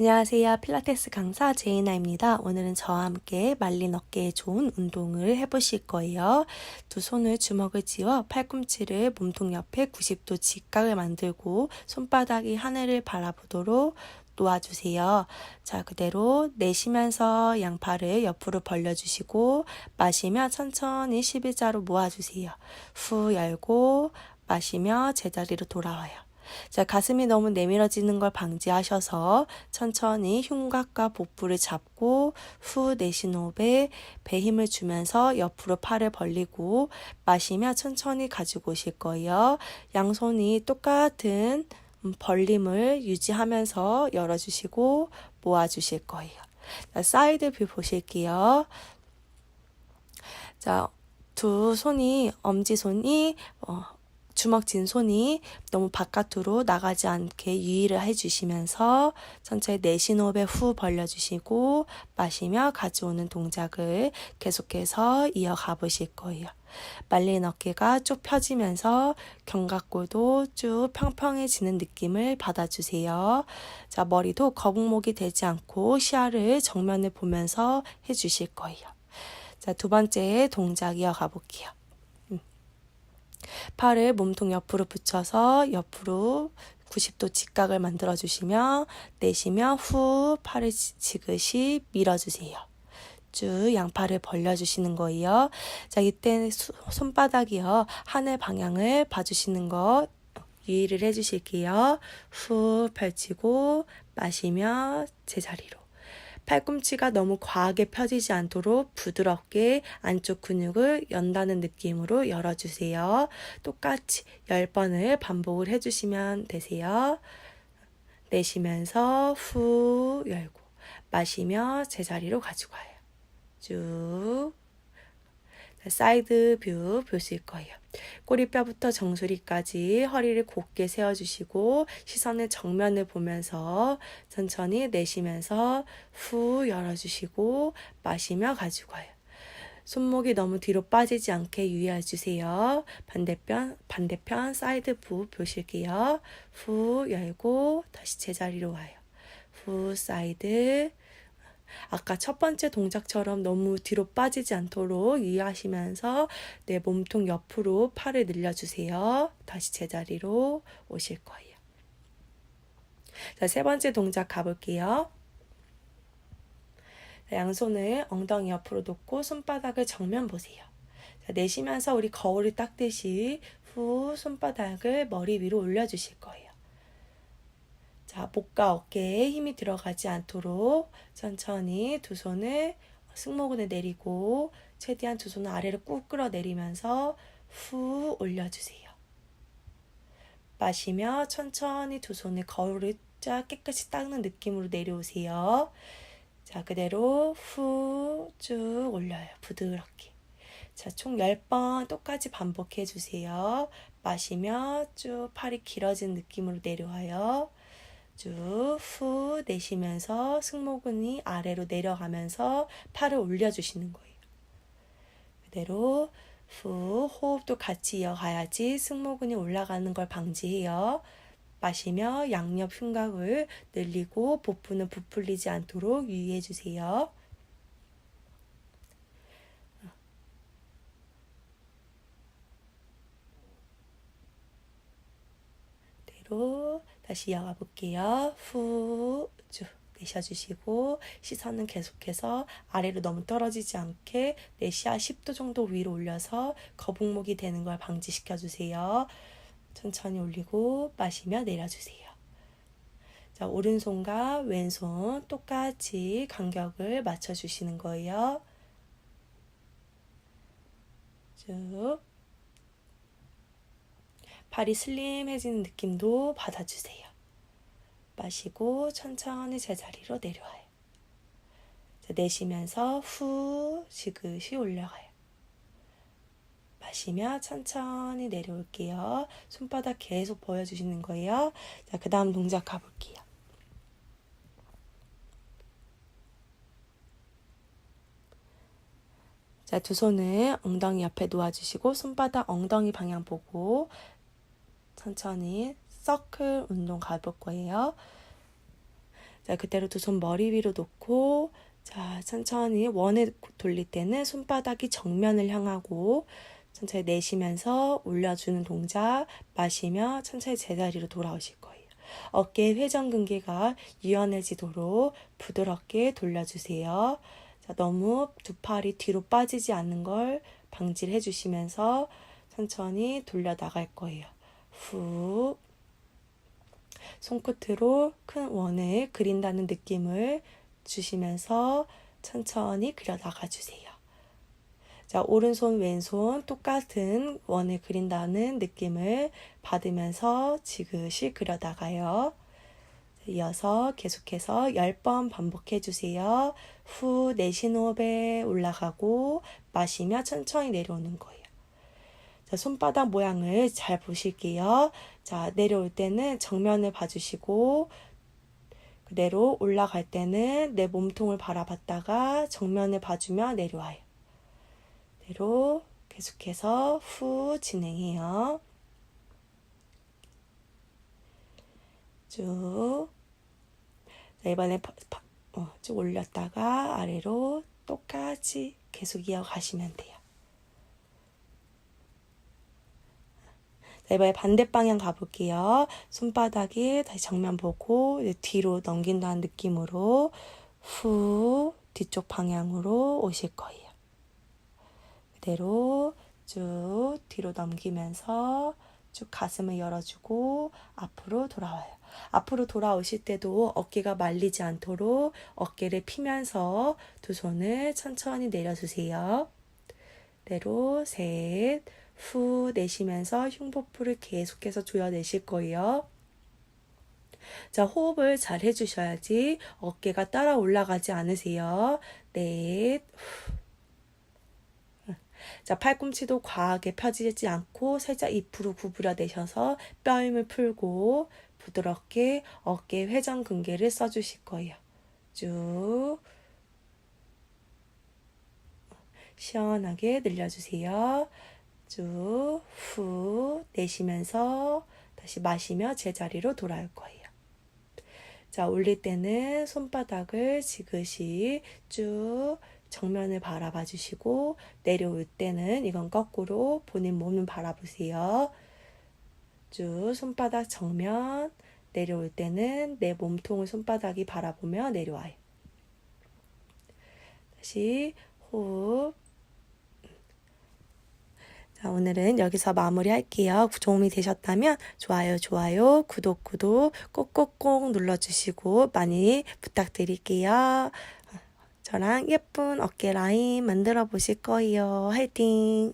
안녕하세요. 필라테스 강사 제이나입니다. 오늘은 저와 함께 말린 어깨에 좋은 운동을 해보실 거예요. 두 손을 주먹을 쥐어 팔꿈치를 몸통 옆에 90도 직각을 만들고 손바닥이 하늘을 바라보도록 놓아주세요. 자, 그대로 내쉬면서 양팔을 옆으로 벌려주시고 마시며 천천히 11자로 모아주세요. 후 열고 마시며 제자리로 돌아와요. 자, 가슴이 너무 내밀어지는 걸 방지하셔서 천천히 흉곽과 복부를 잡고 후 내쉬는 호흡에 배 힘을 주면서 옆으로 팔을 벌리고 마시며 천천히 가지고 오실 거예요. 양손이 똑같은 음, 벌림을 유지하면서 열어주시고 모아주실 거예요. 자, 사이드 뷰 보실게요. 자, 두 손이, 엄지손이, 어, 주먹 진 손이 너무 바깥으로 나가지 않게 유의를 해주시면서 천천히 내쉬는 호흡에 후 벌려주시고 마시며 가져오는 동작을 계속해서 이어가 보실 거예요. 말린 어깨가 쭉 펴지면서 견갑골도 쭉 평평해지는 느낌을 받아주세요. 자, 머리도 거북목이 되지 않고 시야를 정면을 보면서 해주실 거예요. 자, 두 번째 동작 이어가 볼게요. 팔을 몸통 옆으로 붙여서 옆으로 90도 직각을 만들어 주시며 내쉬며 후 팔을 지그시 밀어 주세요. 쭉 양팔을 벌려 주시는 거예요. 자, 이때 손바닥이요. 하늘 방향을 봐 주시는 거 유의를 해 주실게요. 후 펼치고 마시며 제자리로. 팔꿈치가 너무 과하게 펴지지 않도록 부드럽게 안쪽 근육을 연다는 느낌으로 열어주세요. 똑같이 10번을 반복을 해주시면 되세요. 내쉬면서 후 열고 마시며 제자리로 가지고 와요. 쭉 사이드 뷰 보실 거예요. 꼬리뼈부터 정수리까지 허리를 곧게 세워주시고 시선을 정면을 보면서 천천히 내쉬면서 후 열어주시고 마시며 가지고 와요. 손목이 너무 뒤로 빠지지 않게 유의해 주세요. 반대편, 반대편 사이드 부 보실게요. 후 열고 다시 제자리로 와요. 후 사이드 아까 첫 번째 동작처럼 너무 뒤로 빠지지 않도록 유의하시면서 내 몸통 옆으로 팔을 늘려주세요. 다시 제자리로 오실 거예요. 자, 세 번째 동작 가볼게요. 양손을 엉덩이 옆으로 놓고 손바닥을 정면 보세요. 자, 내쉬면서 우리 거울을 닦듯이 후 손바닥을 머리 위로 올려주실 거예요. 자, 목과 어깨에 힘이 들어가지 않도록 천천히 두 손을 승모근에 내리고 최대한 두 손을 아래로 꾹 끌어내리면서 후 올려주세요. 마시며 천천히 두 손을 거울을 쫙 깨끗이 닦는 느낌으로 내려오세요. 자, 그대로 후 쭉 올려요. 부드럽게. 자, 총 10번 똑같이 반복해 주세요. 마시며 쭉 팔이 길어진 느낌으로 내려와요. 쭉 후 내쉬면서 승모근이 아래로 내려가면서 팔을 올려주시는 거예요. 그대로 후 호흡도 같이 이어가야지 승모근이 올라가는 걸 방지해요. 마시며 양옆 흉곽을 늘리고 복부는 부풀리지 않도록 유의해 주세요. 대로 다시 이어가 볼게요. 후, 쭉 내쉬어주시고 시선은 계속해서 아래로 너무 떨어지지 않게 내쉬아 10도 정도 위로 올려서 거북목이 되는 걸 방지시켜 주세요. 천천히 올리고 마시며 내려주세요. 자, 오른손과 왼손 똑같이 간격을 맞춰주시는 거예요. 쭉 팔이 슬림해지는 느낌도 받아주세요. 마시고 천천히 제자리로 내려와요. 내쉬면서 후 지그시 올라가요. 마시며 천천히 내려올게요. 손바닥 계속 보여주시는 거예요. 자, 그 다음 동작 가볼게요. 자, 두 손을 엉덩이 옆에 놓아주시고 손바닥 엉덩이 방향 보고 천천히 서클 운동 가볼 거예요. 자, 그대로 두 손 머리 위로 놓고 자, 천천히 원을 돌릴 때는 손바닥이 정면을 향하고 천천히 내쉬면서 올려주는 동작 마시며 천천히 제자리로 돌아오실 거예요. 어깨 회전 근개가 유연해지도록 부드럽게 돌려주세요. 자, 너무 두 팔이 뒤로 빠지지 않는 걸 방지를 해주시면서 천천히 돌려 나갈 거예요. 후. 손끝으로 큰 원을 그린다는 느낌을 주시면서 천천히 그려 나가 주세요. 자, 오른손, 왼손 똑같은 원을 그린다는 느낌을 받으면서 지그시 그려 나가요. 이어서 계속해서 10번 반복해 주세요. 후 내쉬는 호흡에 올라가고 마시며 천천히 내려오는 거예요. 자, 손바닥 모양을 잘 보실게요. 자, 내려올 때는 정면을 봐주시고 그대로 올라갈 때는 내 몸통을 바라봤다가 정면을 봐주며 내려와요. 대로 계속해서 후 진행해요. 쭉. 자, 이번에 파- 파- 어, 쭉 올렸다가 아래로 똑같이 계속 이어가시면 돼요. 자, 이번에 반대 방향 가볼게요. 손바닥이 다시 정면 보고 뒤로 넘긴다는 느낌으로 후 뒤쪽 방향으로 오실 거예요. 그대로 쭉 뒤로 넘기면서 쭉 가슴을 열어주고 앞으로 돌아와요. 앞으로 돌아오실 때도 어깨가 말리지 않도록 어깨를 피면서 두 손을 천천히 내려주세요. 그대로 셋, 후 내쉬면서 흉보풀을 계속해서 조여내실 거예요. 자, 호흡을 잘 해주셔야지 어깨가 따라 올라가지 않으세요. 넷, 후. 자, 팔꿈치도 과하게 펴지지 않고 살짝 입으로 구부려 내셔서 뼈 힘을 풀고 부드럽게 어깨 회전 근개를 써주실 거예요. 쭉 시원하게 늘려주세요. 쭉 후 내쉬면서 다시 마시며 제자리로 돌아올 거예요. 자, 올릴 때는 손바닥을 지그시 쭉 정면을 바라봐 주시고 내려올 때는 이건 거꾸로 본인 몸을 바라보세요. 쭉 손바닥 정면 내려올 때는 내 몸통을 손바닥이 바라보며 내려와요. 다시 호흡. 자, 오늘은 여기서 마무리 할게요. 도움이 되셨다면 좋아요, 좋아요, 구독, 구독 꼭꼭꼭 눌러주시고 많이 부탁드릴게요. 저랑 예쁜 어깨 라인 만들어 보실 거예요. 화이팅!